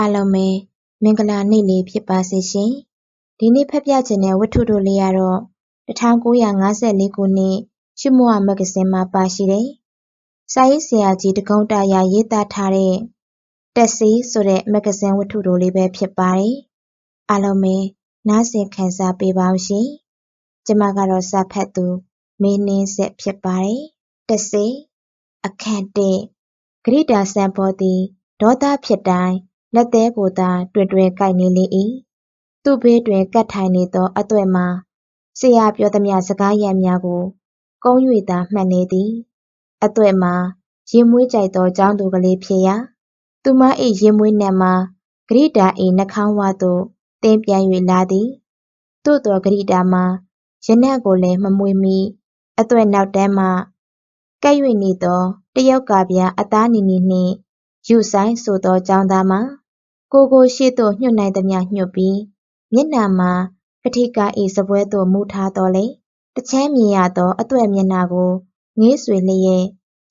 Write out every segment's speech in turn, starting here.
အားလုံးပဲမင်္ဂလာနေ့လေးဖြစ်ပါစေရှင်။ဒီနေ့ဖတ်ပြခြင်းတဲ့ဝတ္ထုတို့လေးကတော့1954ခုနှစ်ရှုမဝမဂ္ဂဇင်းမှာပါရှိတဲ့စာရေးဆရာကြီးတကုံးတာယာရေးသားထားတဲ့တက်စီဆိုတဲ့မဂ္ဂဇင်းဝတ္ထုတို့လေးပဲဖြစ်ပါတယ်။အားလုံးပဲနားဆင်ခံစားပေးပါဦးရှင်။ကျွန်မကတော့စာဖတ်သူမင်းနှင်းဆက်ဖြစ်ပါတယ်။တက်စီအခန့်တဲ့ဂရိတာစံပေါ်သည်ဒေါသဖြစ်တိုင်း လက်သည်းကိုသာ တွင်တွင်ကိုက်နေလေ၏။သူ့ဘေးတွင် ကပ်ထိုင်နေသော အသွက်မှာ ဆရာပြောသမျှစကားရပ်များကို ကုန်း၍သာ မှတ်နေသည်။အသွက်မှာ ရင်မွေးကြိုက်သော ကျောင်းသူကလေးဖြစ်ရာ သူမ၏ရင်မွေးနက်မှာ ဂရိတာ၏နှာခေါင်းဝသို့ သင်းပြန်၍လာသည်။သို့သော် ဂရိတာမှာ ရနံ့ကိုလည်း မမွေးမီအသွက်နောက်တန်းမှကပ်၍နေသောတရုတ်ကဗျာ အသားနီနီနှင့် ယူဆိုင်ဆိုသောကျောင်းသားမှာ ကိုယ်ကိုရှေ့သို့ညွှတ်နိုင်သမျှညွှတ်ပြီး မျက်နှာမှာကထိက၏စားပွဲသို့မူထားသော်လည်းတခြမ်းမြင်ရသောအသွက်မျက်နှာကိုငေးဆွေလျက်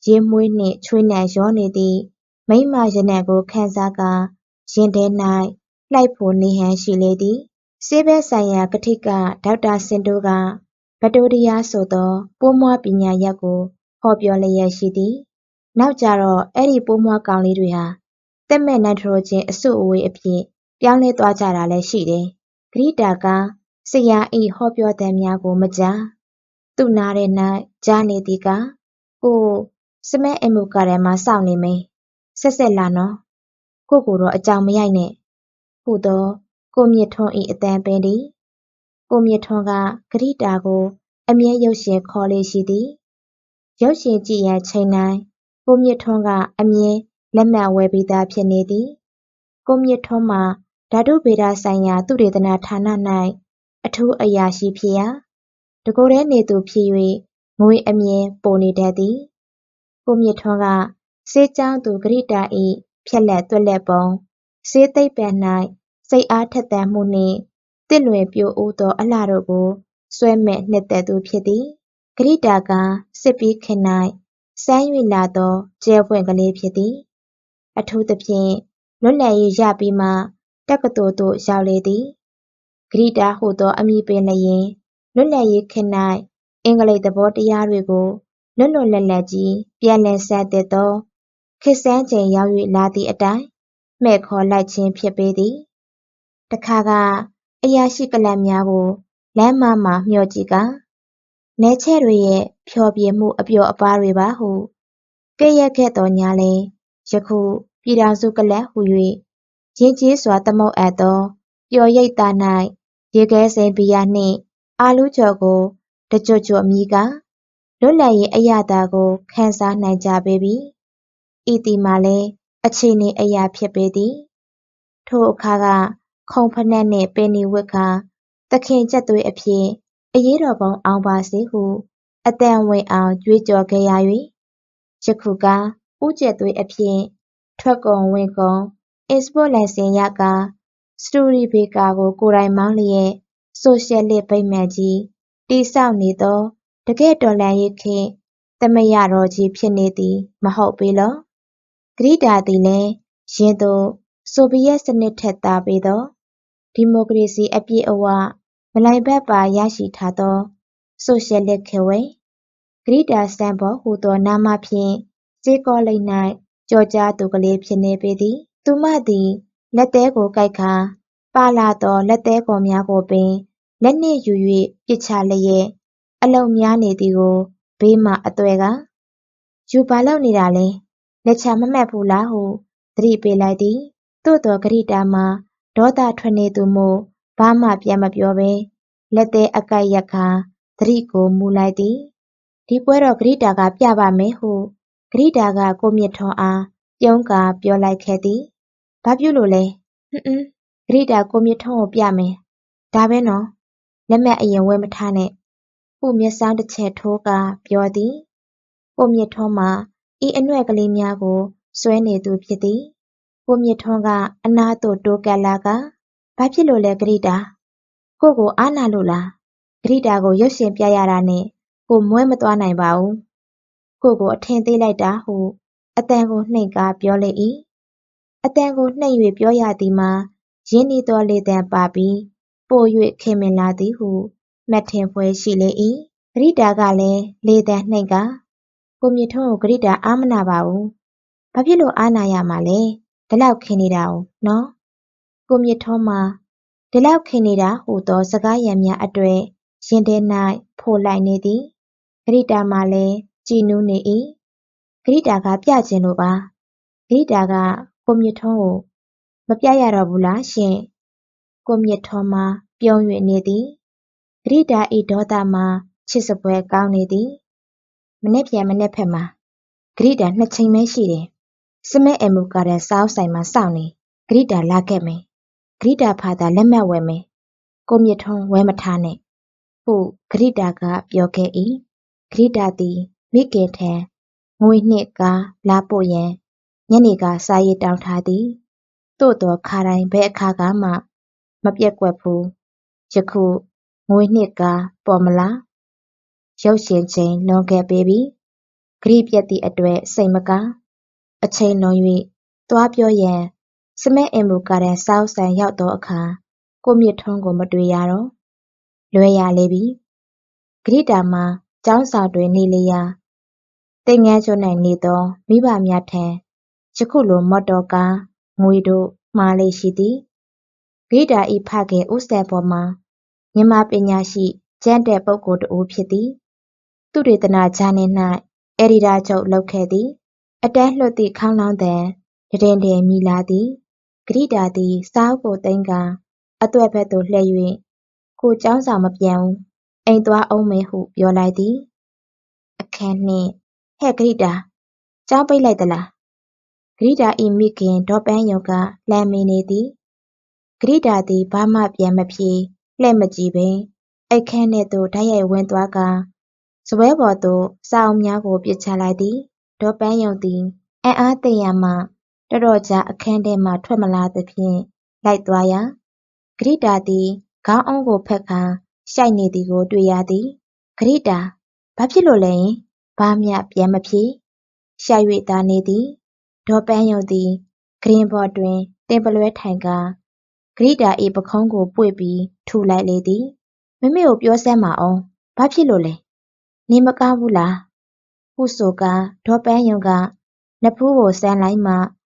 ရင်မွေးနှင့်ချွေးနံရောနေသည့်မိန်းမရနံ့ကိုခံစားကာရင်ထဲ၌လှိုက်ဖို့နေဟန်ရှိလေသည်။ဆေးဘက်ဆိုင်ရာကထိကဒေါက်တာစင်တိုးကဗက်တိုးရီးယားဆိုသောပိုးမွှားပညာရပ်ကိုဟောပြောလျက်ရှိသည်။ နောက်ကျတော့ အဲဒီပိုးမွှားကောင်လေးတွေဟာ သက်မဲ့နိုက်ထရိုဂျင် အစုအဝေးအဖြစ် ပြောင်းလဲသွားကြတာလည်းရှိတယ်။ဂရိတာက ဆရာ၏ဟောပြောသံများကို မကြား။သူ့နားထဲ၌ကြားနေသည်ကား“ဟိုစမက်အင်မူကာတယ်မှာ စောင့်နေမယ်။ဆက်ဆက်လာနော်။ကိုယ့်ကိုတော့ အကြောင်မရိုက်နဲ့။”ဟုသော ကိုမြင့်ထွန်း၏အသံပင်သည်။ကိုမြင့်ထွန်းက ဂရိတာကို အမြဲ ရုပ်ရှင်ခေါ်လေ့ရှိသည်။ရုပ်ရှင်ကြည့်ရန်ချိန်တိုင်း ကိုမြင့်ထွန်းက အမြဲ လက်မှတ်ဝယ်ပြီးသားဖြစ်နေသည်။ကိုမြင့်ထွန်းမှာ ဓာတုဗေဒဆိုင်ရာ သုတေသနဌာန၌အထူးအရာရှိဖြစ်ရာတစ်ကိုယ်တည်းနေသူဖြစ်၍ငွေအမြဲ ပိုနေတတ်သည်။ကိုမြင့်ထွန်းက ဆေးကျောင်းသူဂရိတာ၏ဖြက်လက်သွက်လက်ပုံ၊ဆေးသိပ္ပံ၌စိတ်အားထက်သန်မှုနှင့်သစ်လွင်ပြိုဦးသော အလှတို့ကို ဆွဲမက်နှစ်သက်သူဖြစ်သည်။ဂရိတာကား စစ်ပြီးခေတ်၌ စမ်း၍လာသော ကြယ်ပွင့်ကလေးဖြစ်သည်။အထူးသဖြင့် လွတ်လပ်ရေးရပြီးမှ တက္ကသိုလ်သို့ ရောက်လေသည်။ဂရိတာဟုသော အမည်ပင်လျှင်လွတ်လပ်ရေးခေတ်၌အင်္ဂလိပ်သဘောတရားတွေကို လွတ်လွတ်လပ်လပ်ကြီး ပြန်လည်ဆန်းသစ်သော ခေတ်ဆန်းချိန်ရောက်၍လာသည့်အတိုင်း မှည့်ခေါ်လိုက်ခြင်း ဖြစ်ပေသည်။တခါက အရာရှိကလပ်များကို လမ်းမမှာ မျှော်ကြည့်ကာ နဲချဲ့တွေရဲ့ဖျော်ဖြေမှုအပျော်အပါးတွေပါဟုကဲ့ရဲ့ခဲ့သော်ငြားလည်းယခုပြည်ထောင်စုကလပ်ဟူ၍ယဉ်ကျေးစွာသမုတ်အပ်သောပျော်ရိပ်သား၌ရေခဲစိမ်းဘီယာနှင့်အာလူးကြော်ကိုတကြွတ်ကြွတ်မြည်ကာလွတ်လပ်ရေးအရသာကိုခံစားနိုင်ကြပေပြီ။ဤသည်မှာလည်းအခြေအနေအရာဖြစ်ပေသည်။ထိုအခါကခုံဖိနပ်နှင့်ပင်နီဝတ်ကာသခင်ကြက်သွေးအဖြစ် အရေးတော်ပုံအောင်ပါစေဟုအသံဝင်အောင်ကြွေးကြော်ခဲ့ရ၍ယခုကားဦးကြက်သွေးအဖြစ်ထွက်ကုန်ဝင်ကုန်အက်စ်ပို့လိုင်စင်ရကာစတူဒီဗေကာကိုကိုယ်တိုင်မောင်းလျက်ဆိုရှယ်လစ်ဗိမာန်ကြီးတည်ဆောက်နေသောတကယ့်တော်လှန်ရေးခေတ်သမယတော်ကြီးဖြစ်နေသည်မဟုတ်ပေလော။ဂရိတာသည်လည်းယင်းသို့ဆိုဗီယက်စနစ်ထက်သာပေသောဒီမိုကရေစီအပြည့်အဝ မလှိုင်ဘက်ပါရရှိထားသော ဆိုရှယ်လစ်ခေတ်ဝယ်။ဂရိတာစတန်ဘောဟူသောနာမဖြင့် ဆေးကောလိပ်၌ကျော်ကြားသူကလေးဖြစ်နေပေသည်။သူမသည် လက်သည်းကိုကိုက်ကာ ပါလာသော လက်သည်းခေါ်များကိုပင် လက်နှင့်ယူ၍ပစ်ချလျက် အလုပ်များနေသည်ကို ဘေးမှအသွယ်က“ယူဘာလုပ်နေတာလဲ။လက်ချမမှတ်ဘူးလား”ဟု သတိပေးလိုက်သည်။သို့သော် ဂရိတာမှာ ဒေါသထွက်နေသူမို့ ဘာမှပြန်မပြောဘဲလက်သည်းအကိုက်ရပ်ကာသတိကိုမူလိုက်သည်။ဒီပွဲတော့ဂရိတာကပြပါမယ်ဟုဂရိတာကကိုမြင့်ထွန်းအားပြုံးကာပြောလိုက်ခဲ့သည်။ဘာပြုလို့လဲ။ဟွန်းအင်းဂရိတာကိုမြင့်ထွန်းကိုပြမယ်။ဒါပဲနော်။လက်မှတ်အရင်ဝယ်မထားနဲ့။ဟုမျက်စောင်းတစ်ချက်ထိုးကာပြောသည်။ကိုမြင့်ထွန်းမှာဤအနွယ်ကလေးများကိုဆွဲနေသူဖြစ်သည်။ကိုမြင့်ထွန်းကအနားသို့တိုးကပ်လာကာ ဘာဖြစ်လို့လဲဂရိတာ။ကိုယ့်ကိုအားနာလို့လား။ဂရိတာကိုရုပ်ရှင်ပြရတာနဲ့ကိုယ်မွဲမသွားနိုင်ပါဘူး။ကိုယ့်ကိုအထင်သေးလိုက်တာဟုအသံကိုနှိမ်ကာပြောလေ၏။အသံကိုနှိမ့်၍ပြောရသည်မှာရင်းနှီးသောလေသံပါပြီးပို၍ခင်မင်လာသည်ဟုမှတ်ထင်ဖွယ်ရှိလေ၏။ဂရိတာကလည်းလေသံနှိမ့်ကာကိုမြင့်ထွန်းကိုဂရိတာအားမနာပါဘူး။ဘာဖြစ်လို့အားနာရမှာလဲ။ဒီလောက်ခင်နေတာကိုနော်။ ကိုမြင့်ထွန်းမှာဒီလောက်ခင်နေတာဟူသောစကားရန်များအတွက်ရင်ထဲ၌ဖိုလိုက်နေသည်။ဂရိတာမှာလည်းကြည်နူးနေ၏။ဂရိတာကပြချင်လို့ပါ။ဂရိတာကကိုမြင့်ထွန်းကိုမပြရတော့ဘူးလားရှင့်။ကိုမြင့်ထွန်းမှာပြုံး၍နေသည်။ဂရိတာ၏ဒေါသမှာချစ်စပွဲကောင်းနေသည်။မနက်ဖြန်မနက်ဖက်မှာဂရိတာနှစ်ချိန်ပဲရှိတယ်။စမဲအမှုကာတဲ့စာအုပ်ဆိုင်မှာစောင့်နေဂရိတာလာခဲ့မယ်။ ဂရိတာဖာသာလက်မှတ်ဝယ်မယ်။ကိုမြင့်ထွန်းဝဲမထားနဲ့ဟုဂရိတာကပြောခဲ့၏။ဂရိတာသည်မိခင်ထံငွေနှင့်ကားလာပို့ရန်ညနေကစာရေးတောင်းထားသည်။သို့သောခါတိုင်းဘယ်အခါကမှမပျက်ကွက်ဘူး။ယခုငွေနှင့်ကားပေါ်မလား။ရုပ်ရှင်ချိန်လွန်ခဲ့ပေပြီ။ဂရိပျက်သည့်အတွက်စိတ်မကောင်း။အချိန်လွန်၍သွားပြောရန် စမဲအင်မူကာတဲ့စာအုပ်ဆိုင်ရောက်သောအခါ ကိုမြင့်ထွန်းကို မတွေ့ရတော့။လွယ်ရလေပြီ။ဂရိတာမှာကျောင်းဆောင်တွင်နေလေရာသင်္ကန်းကျွန်း၌နေသောမိဘများထံယခုလိုမော်တော်ကားငွေတို့မှားလေ့ရှိသည်။ဂရိတာ၏ဖခင်ဦးစံဘော်မှာမြန်မာပညာရှိကျမ်းတဲ့ပုဂ္ဂိုလ်တဦးဖြစ်သည်။သုတေသနဂျာနယ်၌အယ်ဒီတာချုပ်လုပ်ခဲ့သည်။အတန်းလွှတ်သည့်ခေါင်းလောင်းသံတဒင်ဒင်မြည်လာသည်။ ဂရိတာသည် စာအုပ်ကိုသိမ်းကာ အသွက်ဘက်သို့လှည့်၍ကိုယ်ကျောင်းဆောင်မပြန်ဘူး။အိမ်သွားဦးမယ်ဟု ပြောလိုက်သည်။အခန်းနှင့်ဟဲ့ ဂရိတာ ကျောင်းပိတ်လိုက်သလား။ဂရိတာ၏မိခင် ဒေါ်ပန်းယုံက လှမ်းမေးနေသည်။ဂရိတာသည် ဘာမှပြန်မဖြေ လှည့်မကြည့်ဘဲ အိပ်ခန်းထဲသို့ တိုက်ရိုက်ဝင်သွားကာ စားပွဲပေါ်သို့ စာအုပ်များကို ပစ်ချလိုက်သည်။ဒေါ်ပန်းယုံသည် အံ့အားသင့်ရာမှ တော်တော်ကြာအခန်းထဲမှထွက်မလာသဖြင့် လိုက်သွားရာ ဂရိတာသည် ခေါင်းအုံးကိုဖက်ကာ ရှိုက်နေသည်ကို တွေ့ရသည်။ဂရိတာ ဘာဖြစ်လို့လဲယင်။ဘာမျှပြန်မဖြေ။ရှိုက်၍သာနေသည်။ဒေါ်ပန်းယုံသည်ကုတင်ပေါ်တွင် တင်ပုလွဲထိုင်ကာ ဂရိတာ၏ပုခုံးကိုပွေ့ပြီးထုလိုက်လေသည်။မမေကိုပြောစမ်းပါဦး။ဘာဖြစ်လို့လဲ။နေမကောင်းဘူးလား။ဟုဆိုကာ ဒေါ်ပန်းယုံက နဖူးကိုစမ်းလိုက်မှ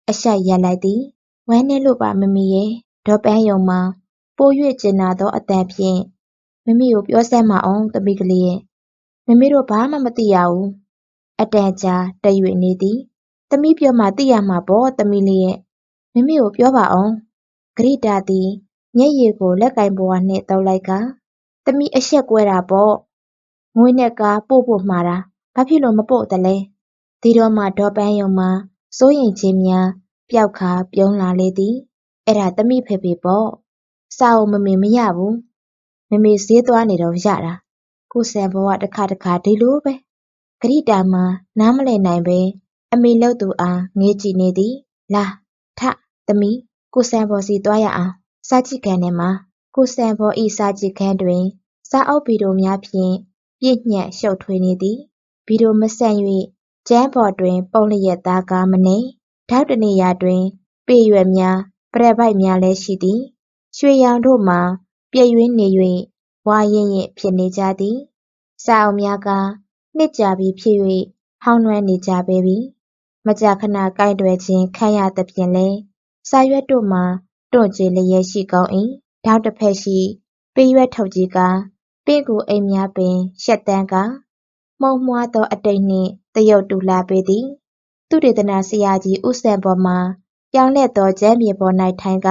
အရှိုက်ရပ်လိုက်သည်။ဝမ်းနည်းလို့ပါမမီရဲ့။ဒေါ်ပန်းယုံမှာပို၍ကျင်နာသောအသံဖြင့်မမေကိုပြောစမ်းပါဦးသမီးကလေးရဲ့။မမေတို့ဘာမှမသိရဘူး။အတန်ကြာတရွေ့နေသည်။သမီးပြောမှသိရမှာပေါ့သမီးလေးရဲ့။မမေကိုပြောပါဦး။ဂရိတာသည်မျက်ရည်ကိုလက်ကင်ဘဝနှင့်သုတ်လိုက်ကာသမီးအရှက်ကွဲတာပေါ့။ငွေနဲ့ကားပို့ဖို့မှာတာဘာဖြစ်လို့မပို့သလဲ။ဒီတော့မှဒေါ်ပန်းယုံမှာ စိုးရိမ်ခြင်းများ ပျောက်ခါပြုံးလာလေသည်။အဲ့ဒါ သမီးဖေဖေပေါ့။စာအုပ်မမေ မရဘူး။မမေ ဈေးသွားနေတော့ရတာ။ကိုဆန်ဘဝတစ်ခါတစ်ခါ ဒီလိုပဲ။ဂရိတာမှာ နားမလည်နိုင်ပဲအမေလှုပ်သူအားငေးကြည့်နေသည်။လာ ထ သမီး ကိုဆန်ဘော်စီသွားရအောင်။စာကြည့်ခန်းထဲမှာ ကိုဆန်ဘော်ဤစာကြည့်ခန်းတွင် စာအုပ်ဗီတိုများဖြင့် ပြည့်ညက်ရှုပ်ထွေးနေသည်။ဗီတိုမဆန့်၍ ကျမ်းပေါ်တွင် ပုံလျက်သားကားမနေ ထောက်တနေရာတွင် ပေရွယ်များ ပရက်ပိုက်များလည်းရှိသည်။ရွှေရောင်တို့မှာပြည့်ရွေးနေ၍ဝါရင်ရင်ဖြစ်နေကြသည်။စာအုပ်များကနှစ်ကြာပြီဖြစ်၍ဟောင်းနွမ်းနေကြပေပြီ။မကြာခဏကင်တွယ်ခြင်းခံရသဖြင့်လည်း စာရွက်တို့မှာ တွန့်ကြေလျက်ရှိကောင်း၏။ထောက်တစ်ဖက်ရှိ ပေရွက်ထုတ်ကြီးကပင့်ကိုအိမ်များပင် ရှက်တန်းက မှုံမွှားသောအတိတ်နှင့်တရုတ်တူလာပေသည်။သုတေသနဆရာကြီးဦးစံပေါ်မှာ ပြောင်းလဲသောကျမ်းမြေပေါ်၌ထိုင်က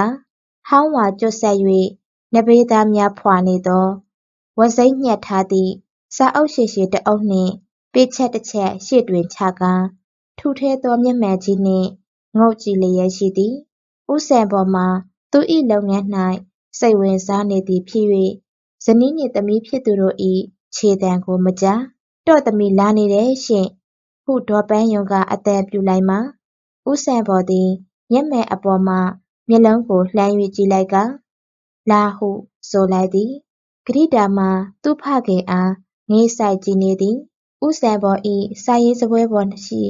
ဟောင်းဝါကျွတ်ဆက်၍နဘေးသားများဖွာနေသောဝက်စိမ်းညှက်ထားသည့် စာအုပ်ရှည်ရှည်တစ်အုပ်နှင့် ပေချက်တစ်ချက်ရှေ့တွင်ချကာ ထူထဲသောမျက်မှန်ကြီးနှင့် ငုတ်ကြည့်လျက်ရှိသည်။ဦးစံပေါ်မှာ သူ၏လုပ်ငန်း၌စိတ်ဝင်စားနေသည်ဖြစ်၍ဇနီးနှင့်သမီးဖြစ်သူတို့၏ခြေသံကို မကြား။ တော့သမီးလာနေတယ်ရှင့်။ဟုဒေါ်ပန်းယုံကအသံပြုလိုက်မှာဦးစံဘော်သည်မျက်မှန်အပေါ်မှမျက်လုံးကိုလှမ်း၍ကြည့်လိုက်ကာလာဟုဆိုလိုက်သည်။ဂရိတာမှာသူ့ဖခင်အားငေးစိုက်ကြည့်နေသည်။ဦးစံဘော်၏စာရေးစားပွဲပေါ်ရှိ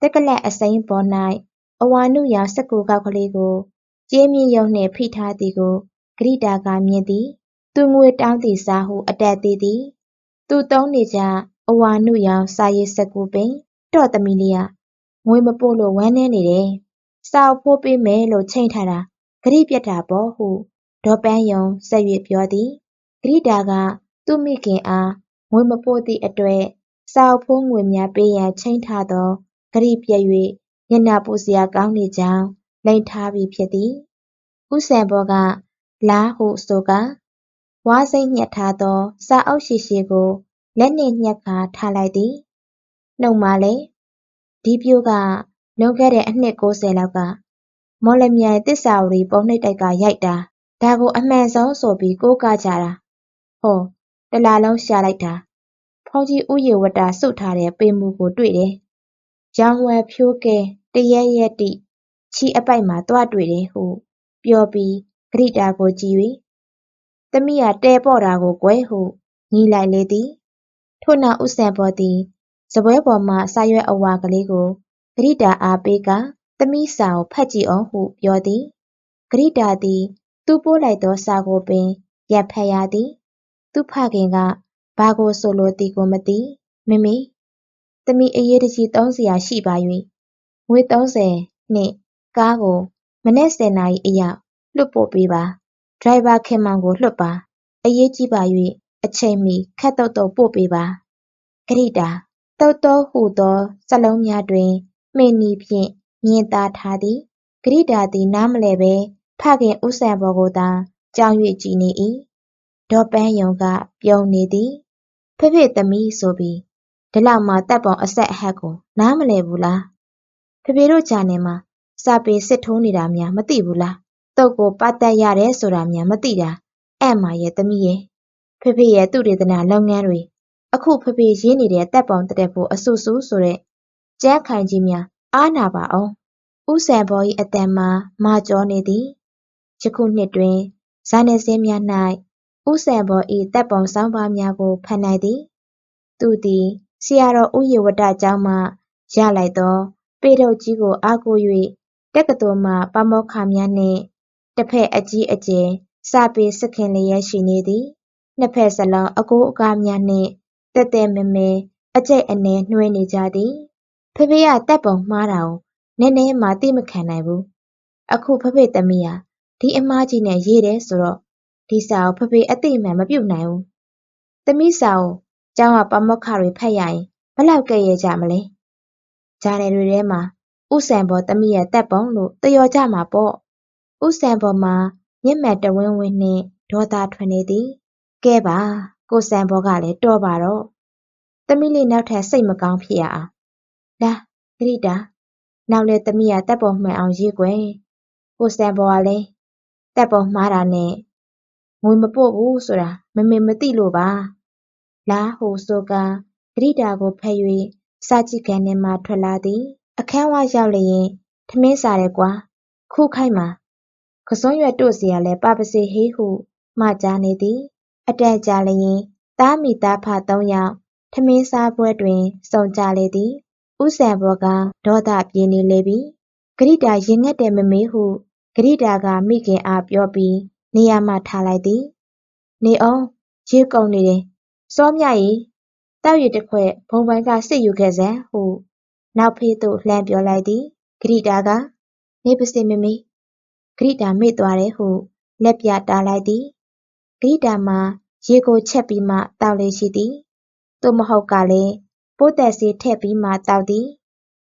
တက္ကလပ်အစိမ်းပေါ်၌အဝါနုရောင်စက္ကူကောက်ကလေးကိုကြေးမြင့်ရုံနှင့်ဖိထားသည်ကိုဂရိတာကမြင်သည် သူငွေတောင်းသည်စားဟုအတက်သေးသည် သူသုံးနေကြ အဝါနုရောင်စာရေးစက္ကူပင် တော့သမီးလေးကငွေမပို့လို့ဝမ်းနေနေတယ်စာအုပ်ဖိုးပေးမယ်လို့ချိန်ထားတာဂရိပြတ်တာပေါ့ဟုဒေါ်ပန်းယုံဆက်၍ပြောသည်ဂရိတာကသူ့မိခင်အားငွေမပို့သည့်အတွက်စာအုပ်ဖိုးငွေများပေးရန်ချိန်ထားသောဂရိပြတ်၍မျက်နှာပူစရာကောင်းနေကြောင်းလိန်ထားပြီးဖြစ်သည်ဦးစံဘောကလားဟုဆိုကဝါးစိမ့်ညှက်ထားသောစာအုပ်ရှိရှိကို လက်နှင့်ညှက်ခါထားလိုက်သည်နှုတ်မှလည်းဒီပြိုးကလွန်ခဲ့တဲ့အနှစ်90လောက်ကမော်လမြိုင်တစ္ဆာဝရီပုံနှိပ်တိုက်ကရိုက်တာဒါကိုအမှန်ဆုံးဆိုပြီးကိုးကားကြတာဟောတလားလုံးရှာလိုက်တာဖောင်ကြီးဥယေဝတ္တစုထားတဲ့ပေမူကိုတွေ့တယ်ရောင်ဝယ်ဖြိုးကဲတရဲရဲတိချီအပိုက်မှာတွားတွေ့တယ်ဟုပြောပြီးဂရိတာကိုကြည့်၍သမီးကတဲပေါ့တာကိုကွယ်ဟုညီလိုက်လေသည် ထို့နောက်ဥဆန်ပေါ်သည်စပွဲပေါ်မှ စာရွက်အဝါကလေးကိုဂရိတာအားပေးကသမီးစာကိုဖတ်ကြည့်အောင်ဟု ပြောသည်ဂရိတာသည် သူပို့လိုက်သောစာကိုပင်ရပ်ဖတ်ရသည် သူဖခင်က ဘာကိုဆိုလိုသည်ကိုမသိ မမေ သမီး အရေးတကြီးသုံးစရာရှိပါ၍ငွေ30နှင့် ကားကို မနေ့10နာရီအရောက် လွှတ်ပို့ပေးပါ ဒရိုင်ဘာခင်မောင်ကို လွှတ်ပါ အရေးကြီးပါ၍ အချိန်မီခက်တုတ်တုတ်ပို့ပေးပါဂရိတာတုတ်တုတ်ဟူသောစလုံးများတွင်မှင်နီဖြင့်မြင်သာထားသည်ဂရိတာသည်နားမလဲပဲဖခင်ဥဆန်ဘော်ကိုသာကြောင်း၍ကြည်နေ၏ဒေါ်ပန်းယုံက ပြုံးနေသည်ဖေဖေသမီးဆိုပြီးဒီလောက်မှတပ်ပုံအဆက်အဟက်ကိုနားမလဲဘူးလားဖေဖေတို့ဂျာနယ်မှာစာပေစစ်ထိုးနေတာများမသိဘူးလားတုတ်ကိုပတ်သက်ရတယ်ဆိုတာများမသိတာအဲ့မှာရဲ့သမီးရဲ့ ဖေဖေရဲ့သူတေသနာလုပ်ငန်းတွေအခုဖေဖေရေးနေတဲ့တပ်ပုံတက်ဖို့အဆူဆူဆိုတဲ့ကျန်းခိုင်ကြီးများအားနာပါအောင်ဥဆန်ဘော်၏အတန်မှာမာကျော်နေသည်ယခုနှစ်တွင်ဇာနယ်စင်းများ၌ဥဆန်ဘော်၏တပ်ပုံဆောင်းပါးများကိုဖတ်နိုင်သည် သူသည်ဆရာတော်ဥယေဝတကျောင်းမှရလိုက်သော ပေထုတ်ကြီးကိုအားကို၍တက္ကသိုလ်မှပါမောက္ခများနှင့်တစ်ဖက်အကြီးအကျယ်စာပေစခင်လျက်ရှိနေသည် နှစ်ဖက်စလုံး အကိုးအကားများနှင့်တဲတဲမဲမဲ အကျိတ်အနေနှွှဲနေကြသည် ဖေဖေကတက်ပုံမှားတာကို နည်းနည်းမှသိမခံနိုင်ဘူး အခု ဖေဖေသမီးဟာ ဒီအမားကြီးနဲ့ ရေးတယ်ဆိုတော့ ဒီစာကို ဖေဖေ အသိမှန်မပြုတ်နိုင်ဘူး သမီးစာကို ကျောင်းက ပါမောက္ခတွေ ဖတ်ရရင်ဘလောက်ကဲ့ရဲ့ကြမလဲ ဂျာနယ်တွေထဲမှာဥဆန်ဘော်သမီးရဲ့တက်ပုံလို့တယောကြမှာပေါ့ဥဆန်ဘော်မှာ မျက်မှန်တဝင်းဝင်းနှင့် ဒေါသထွက်နေသည် ကဲပါကိုစံဘောကလည်းတော်ပါတော့သမီးလေးနောက်ထပ်စိတ်မကောင်းဖြစ်ရအောင်လာဂရိတာနောက်လဲသမီးကတပ်ပေါ်မှန်အောင်ရေးကွယ်ကိုစံဘောကလည်းတပ်ပေါ်မှားတာနဲ့ငွေမပို့ဘူးဆိုတာမမေမသိလို့ပါလာဟိုဆိုကဂရိတာကိုဖက်၍စာကြည့်ကန်ထဲမှာထွက်လာသည် အခန်းဝရောက်လျင်ထမင်းစားတယ်ကွာခုခိုက်မှာကစွန်ရွက်တို့စီကလည်းပါပစီဟေးဟုမှကြားနေသည် အတန်ကြာလျင် သားမိသားဖသုံးယောက် ထမင်းစားပွဲတွင်စုံကြလေသည်ဥဆန်ဘောကဒေါသပြေနေလေပြီ ဂရိတာရင်ငတ်တယ်မမေးဟု ဂရိတာက မိခင်အားပြောပြီး နေရာမှထားလိုက်သည် နေအောင်ရေကုန်နေတယ် စောမြရီတောက်ရည်တစ်ခွက် ဘုံပိုင်းက စစ်ယူခဲ့စမ်းဟု နောက်ဖေးသို့ လှမ်းပြောလိုက်သည် ဂရိတာက နေပစီမမေ ဂရိတာမေ့သွားတယ်ဟု လက်ပြတားလိုက်သည် ဂရိတာမှာရေကိုချက်ပြီးမှတောက်လေရှိသည်သို့မဟုတ်ကလည်းပိုးသက်ဆေးထည့်ပြီးမှတောက်သည်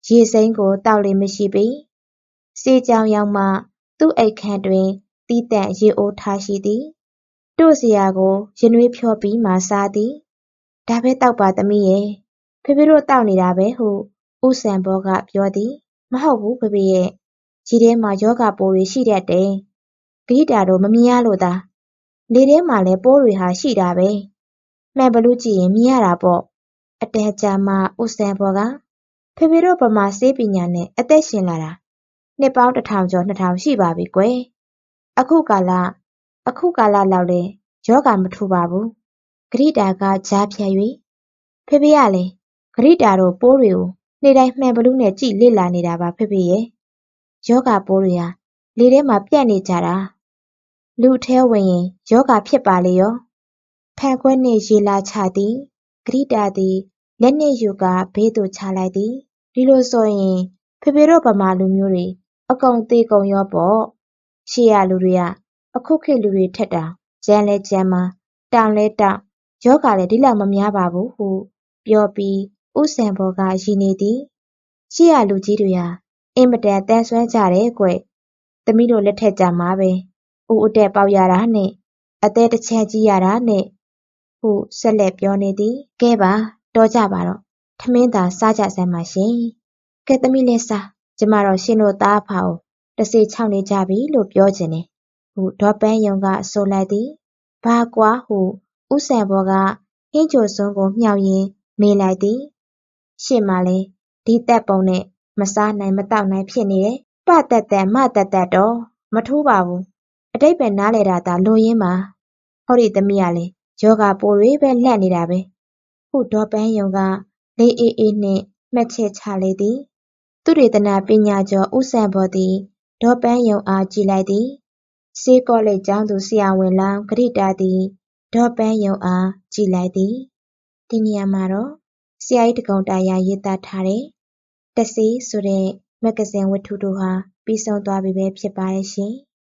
ရေစိမ်းကိုတောက်လေမရှိပေစေးကြောင်ရောက်မှ သူ့အိတ်ခန့်တွင်တီးတန့်ရေအိုးထားရှိသည်တို့စရာကိုရင်နွေးဖြောပြီးမှစားသည်ဒါပဲတောက်ပါသမီးရဲ့ဖေဖေတို့တောက်နေတာပဲဟုဦးစံဘောကပြောသည်မဟုတ်ဘူးဖေဖေရဲ့ကြီးထဲမှာယောဂပိုးတွေရှိတတ်တယ်ဂိတာတို့မမြင်ရလို့သာ လေထဲမှာလည်းပိုးတွေဟာရှိတာပဲမှန်ဘလို့ကြည့်ရင်မြင်ရတာပေါ့အတန်ကြာမှဦးစံဘောကဖေဖေတို့ဗမာစေးပညာနဲ့အသက်ရှင်လာတာနှစ်ပေါင်းတစ်ထောင်ကျော်နှစ်ထောင်ရှိပါပြီကွယ်အခုကာလအခုကာလလောက်လေယောဂမထူပါဘူးဂရိတာကကြားဖြတ်၍ဖေဖေကလည်းဂရိတာတို့ပိုးတွေကိုနေ့တိုင်းမှန်ဘလူးနဲ့ကြည့်လေ့လာနေတာပါဖေဖေရဲ့ယောဂပိုးတွေဟာလေထဲမှာပြန့်နေကြတာ လူအထဲဝင်ရင်ယောဂဖြစ်ပါလေရောဖန်ခွက်နှင့်ရေလာချသည်ဂရိတာသည်လက်နှင့်ယူကာဘေးသို့ချလိုက်သည်ဒီလိုဆိုရင်ဖေဖေတို့ဗမာလူမျိုးတွေအကုန်သေးကုန်ရောပေါ့ရှေ့ရလူတွေကအခုခေတ်လူတွေထက်တောင်ကြမ်းလဲကြမ်းမာတောင်လဲတောင်ယောဂလည်းဒီလောက်မများပါဘူးဟုပြောပြီးဥဆန်ဘော်ကရည်နေသည်ရှေ့ရလူကြီးတွေဟာအင်မတန်တန်ဆွမ်းကြတယ်ကွ။သမီးတို့လက်ထက်ကြမှာပဲ။ ဦးအတက်ပေါက်ရတာနဲ့အသေးတစ်ချက်ကြီးရတာနဲ့ဟုဆက်လက်ပြောနေသည်။ကဲပါတော်ကြပါတော့။ထမင်းသာစားကြစမ်းပါရှင်။ကဲသမီးလည်းစား။ကျမတော့ရှင်တို့သားအဖကိုတစေချောင်းနေကြပြီလို့ပြောချင်တယ်။ဟုဒေါ်ပန်းယုံကဆိုလိုက်သည်။ဘာကွာဟုဦးဆန်ဘော်ကဟင်းချိုစွန်းကိုမြှောက်ရင်းမေးလိုက်သည်။ရှင့်မလည်းဒီသက်ပုံနဲ့မစားနိုင်မသောက်နိုင်ဖြစ်နေတယ်။ပသက်သက်မသက်သက်တော့မထူးပါဘူး။ အတိတ်ပဲနားလေတာသာလိုရင်းပါ။ဟောဒီသမီးကလည်းယောဂပိုးတွေပဲလှန့်နေတာပဲ။ဟုဒေါ်ပန်းယုံကလေးအေးအေးနှင့်မှတ်ချက်ချလေသည်။သူရေတနာပညာကျော်ဦးဆန်ဘော်သည်ဒေါ်ပန်းယုံအားကြည့်လိုက်သည်။စေးကောလိပ်ကျောင်းသူဆရာဝန်လောင်းဂရိတာသည်ဒေါ်ပန်းယုံအားကြည့်လိုက်သည်။ဒီနေရာမှာတော့ဆရာကြီးတကုံတာယာရေးသားထားတဲ့တဆေးဆိုတဲ့မဂ္ဂဇင်းဝတ္ထုတို့ဟာပြီးဆုံးသွားပြီပဲဖြစ်ပါတယ်ရှင်။